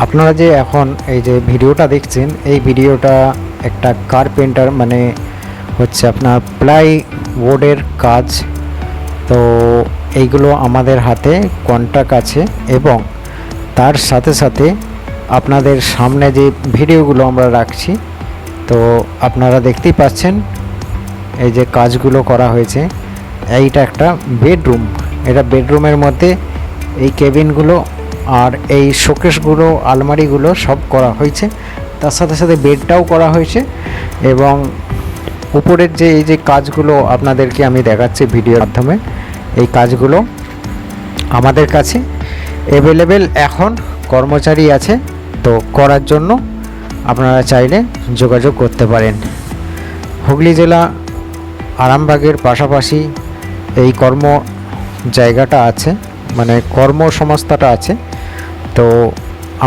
আপনারা যে এখন এই যে ভিডিওটা দেখছেন, এই ভিডিওটা একটা কার্পেন্টার মানে হচ্ছে আপনার প্লাই বোর্ডের কাজ। তো এইগুলো আমাদের হাতে কন্ট্যাক্ট আছে এবং তার সাথে সাথে আপনাদের সামনে যে ভিডিওগুলো আমরা রাখছি, তো আপনারা দেখতেই পাচ্ছেন এই যে কাজগুলো করা হয়েছে। এইটা একটা বেডরুম এটা বেডরুমের মধ্যে এই কেবিনগুলো আর এই শোকেসগুলো আলমারিগুলো সব করা হয়েছে। তার সাথে সাথে বেডটাও করা হয়েছে এবং উপরের যে এই যে কাজগুলো আপনাদেরকে আমি দেখাচ্ছি ভিডিওর মাধ্যমে, এই কাজগুলো আমাদের কাছে অ্যাভেলেবেল এখন, কর্মচারী আছে, তো করার জন্য আপনারা চাইলে যোগাযোগ করতে পারেন। হুগলি জেলা আরামবাগের পাশাপাশি এই কর্ম জায়গাটা আছে মানে কর্মসংস্থাটা আছে। তো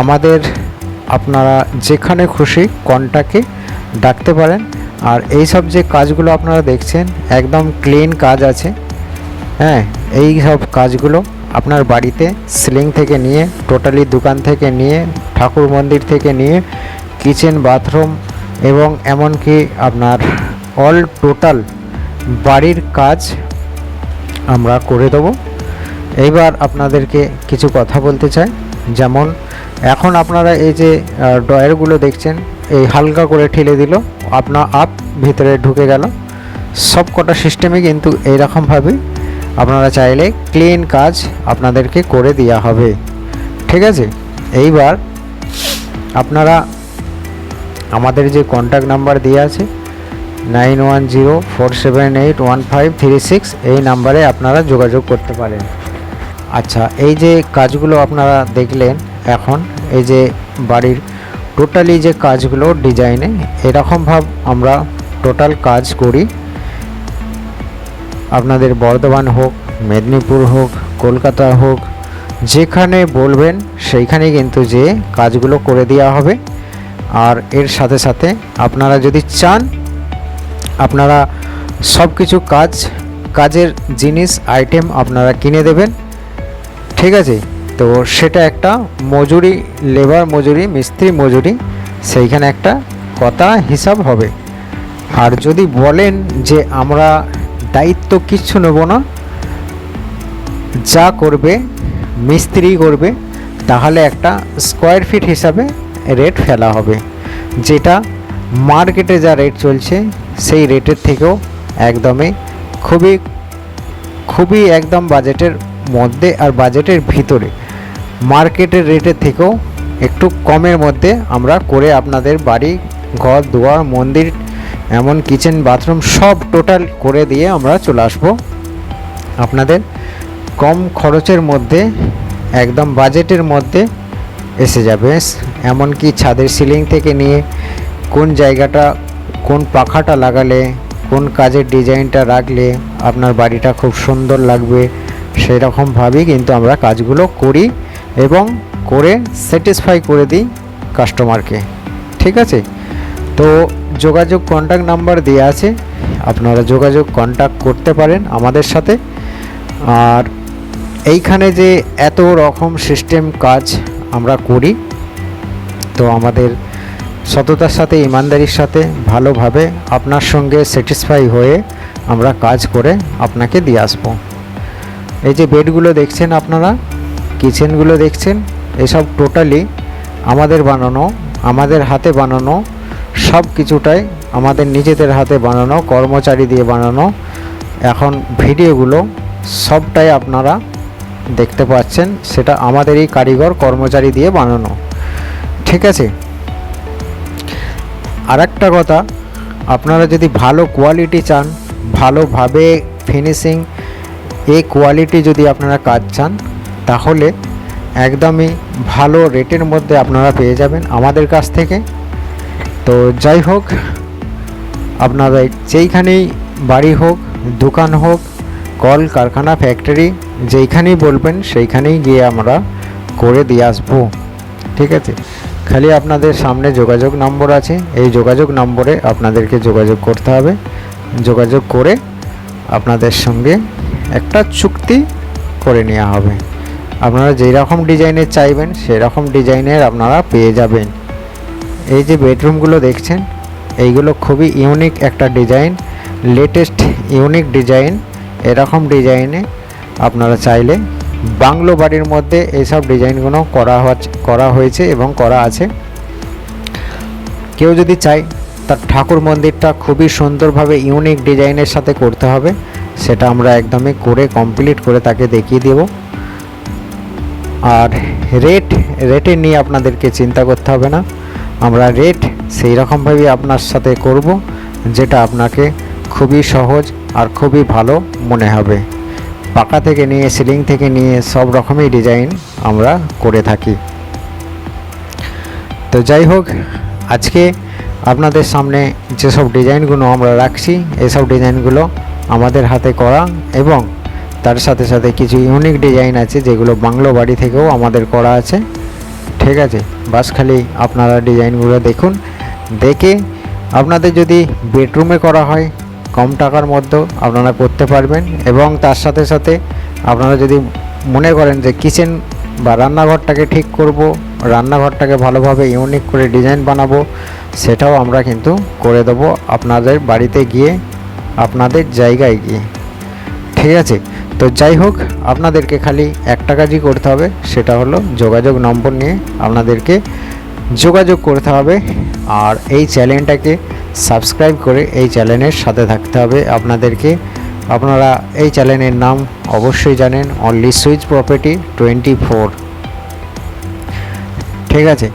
আমাদের আপনারা যেখানে খুশি কন্টাকে ডাকতে পারেন। আর এই সব যে কাজগুলো আপনারা দেখছেন, একদম ক্লিন কাজ আছে। হ্যাঁ এই সব কাজগুলো আপনার বাড়িতে সিলিং থেকে নিয়ে টোটালি দোকান থেকে নিয়ে, ঠাকুর মন্দির থেকে নিয়ে কিচেন বাথরুম এবং এমনকি আপনার অল টোটাল বাড়ির কাজ আমরা করে দেবো। এইবার আপনাদেরকে কিছু কথা বলতে চাই। যেমন, এখন আপনারা এই যে ডয়ারগুলো দেখছেন, এই হালকা করে ঠেলে দিল আপনার আপ ভিতরে ঢুকে গেল। সব কটা সিস্টেমে কিন্তু এইরকমভাবেই আপনারা চাইলে ক্লিন কাজ আপনাদেরকে করে দেওয়া হবে। ঠিক আছে? এইবার আপনারা আমাদের যে কন্ট্যাক্ট নাম্বার দেওয়া আছে nine one zero four seven eight one five three six এই নাম্বারে আপনারা যোগাযোগ করতে পারেন। আচ্ছা এই যে কাজগুলো আপনারা দেখলেন এখন, এই যে বাড়ির টোটালি যে কাজগুলো ডিজাইনে এরকমভাব আমরা টোটাল কাজ করি। আপনাদের বর্ধমান হোক, মেদিনীপুর হোক, কলকাতা হোক, যেখানে বলবেন সেইখানে কিন্তু যে কাজগুলো করে দেওয়া হবে। আর এর সাথে সাথে আপনারা যদি চান, আপনারা সব কিছু কাজ, কাজের জিনিস আইটেম আপনারা কিনে দেবেন। ঠিক আছে? তো সেটা একটা মজুরি লেবার মজুরি, মিস্ত্রি মজুরি, সেইখানে একটা কথা হিসাব হবে। আর যদি বলেন যে আমরা দায়িত্ব কিচ্ছু নেব না, যা করবে, মিস্ত্রি করবে, তাহলে একটা স্কোয়ার ফিট হিসাবে রেট ফেলা হবে। যেটা মার্কেটে যা রেট চলছে, সেই রেটের থেকেও একদমই খুবই খুবই একদম বাজেটের মধ্যে আর বাজেটের ভিতরে। মার্কেটের রেটের থেকেও একটু কমের মধ্যে আমরা করে আপনাদের বাড়ি, ঘর, দুয়ার, মন্দির, এমন কিচেন বাথরুম সব টোটাল করে দিয়ে আমরা চলে আসব। আপনাদের কম খরচের মধ্যে, একদম বাজেটের মধ্যে এসে যাবে। এমনকি ছাদের সিলিং থেকে নিয়ে কোন জায়গাটা, কোন পাখাটা লাগালে, কোন কাজের ডিজাইনটা রাখলে আপনার বাড়িটা খুব সুন্দর লাগবে সেই রকমভাবেই কিন্তু আমরা কাজগুলো করি এবং করে স্যাটিসফাই করে দিই কাস্টমারকে ঠিক আছে? তো যোগাযোগ কন্ট্যাক্ট নাম্বার দেওয়া আছে। আপনারা যোগাযোগ কন্ট্যাক্ট করতে পারেন আমাদের সাথে। আর এইখানে যে এত রকম সিস্টেম কাজ আমরা করি, তো আমাদের সততার সাথে, ইমানদারির সাথে, ভালোভাবে আপনার সঙ্গে স্যাটিসফাই হয়ে আমরা কাজ করে আপনাকে দিয়ে আসব। এই যে বেডগুলো দেখছেন আপনারা, কিচেনগুলো দেখছেন, এসব টোটালি আমাদের বানানো, আমাদের হাতে বানানো সব কিছুটাই আমাদের নিজেদের হাতে বানানো, কর্মচারী দিয়ে বানানো। এখন ভিডিওগুলো সবটাই আপনারা দেখতে পাচ্ছেন, সেটা আমাদেরই কারিগর, কর্মচারী দিয়ে বানানো। ঠিক আছে? আর কথা, আপনারা যদি ভালো কোয়ালিটি চান, ভালোভাবে ফিনিশিং এই কোয়ালিটি যদি আপনারা কাজ চান, তাহলে একদমই ভালো রেটের মধ্যে আপনারা পেয়ে যাবেন আমাদের কাছ থেকে। তো যাই হোক, আপনারা যেইখানেই বাড়ি হোক, দোকান হোক কল কারখানা ফ্যাক্টরি যেইখানেই বলবেন, সেইখানেই গিয়ে আমরা করে দিয়ে আসব। ঠিক আছে? খালি আপনাদের সামনে যোগাযোগ নম্বর আছে। এই যোগাযোগ নম্বরে আপনাদেরকে যোগাযোগ করতে হবে। যোগাযোগ করে আপনাদের সঙ্গে একটা চুক্তি করে নেওয়া হবে। আপনারা যেই রকম ডিজাইনের চাইবেন সেই রকম ডিজাইনের আপনারা পেয়ে যাবেন। এই যে বেডরুমগুলো দেখছেন, এইগুলো খুবই ইউনিক একটা ডিজাইন লেটেস্ট ইউনিক ডিজাইন এরকম ডিজাইনে আপনারা চাইলে বাংলো বাড়ির মধ্যে এইসব ডিজাইনগুলো করা করা হয়েছে এবং করা আছে। কেউ যদি চায়, তার ঠাকুর মন্দিরটা খুবই সুন্দরভাবে ইউনিক ডিজাইনের সাথে করতে হবে। সেটা আমরা একদমই করে কমপ্লিট করে তাকে দেখিয়ে দেব। আর রেট রেটে নিয়ে আপনাদেরকে চিন্তা করতে হবে না। আমরা রেট সেই রকমভাবে আপনার সাথে করব, যেটা আপনাকে খুবই সহজ আর খুবই ভালো মনে হবে। পাকা থেকে নিয়ে সিলিং থেকে নিয়ে সব রকমই ডিজাইন আমরা করে থাকি। তো যাই হোক, আজকে আপনাদের সামনে যেসব ডিজাইনগুলো আমরা রাখছি, এসব ডিজাইনগুলো আমাদের হাতে করা এবং তার সাথে সাথে কিছু ইউনিক ডিজাইন আছে যেগুলো বাংলো বাড়ি থেকেও আমাদের করা আছে। ঠিক আছে, বাস খালি আপনারা ডিজাইনগুলো দেখুন। দেখে আপনাদের যদি বেডরুমে করা হয়, কম টাকার মধ্যেও আপনারা করতে পারবেন এবং তার সাথে সাথে আপনারা যদি মনে করেন যে কিচেন বা রান্নাঘরটাকে ঠিক করব, রান্নাঘরটাকে ভালোভাবে ইউনিক করে ডিজাইন বানাবো, সেটাও আমরা কিন্তু করে দেবো। আপনাদের বাড়িতে গিয়ে আপনাদের জায়গায় গিয়ে। ঠিক আছে? তো যাই হোক, আপনাদেরকে খালি একটা কাজই করতে হবে, সেটা হলো যোগাযোগ নম্বর নিয়ে আপনাদেরকে যোগাযোগ করতে হবে, আর এই চ্যানেলটাকে সাবস্ক্রাইব করে এই চ্যানেলের সাথে থাকতে হবে আপনাদেরকে। আপনারা এই চ্যানেলের নাম অবশ্যই জানেন only switch property twenty four ঠিক আছে?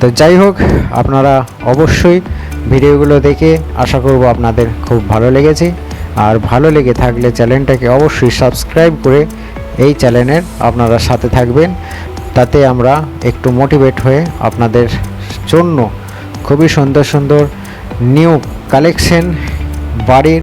তো যাই হোক, আপনারা অবশ্যই ভিডিওগুলো দেখে আশা করব আপনাদের খুব ভালো লেগেছে। আর ভালো লেগে থাকলে চ্যানেলটাকে অবশ্যই সাবস্ক্রাইব করে এই চ্যানেলের আপনারা সাথে থাকবেন। তাতে আমরা একটু মোটিভেট হয়ে আপনাদের জন্য খুবই সুন্দর সুন্দর নিউ কালেকশন, বাড়ির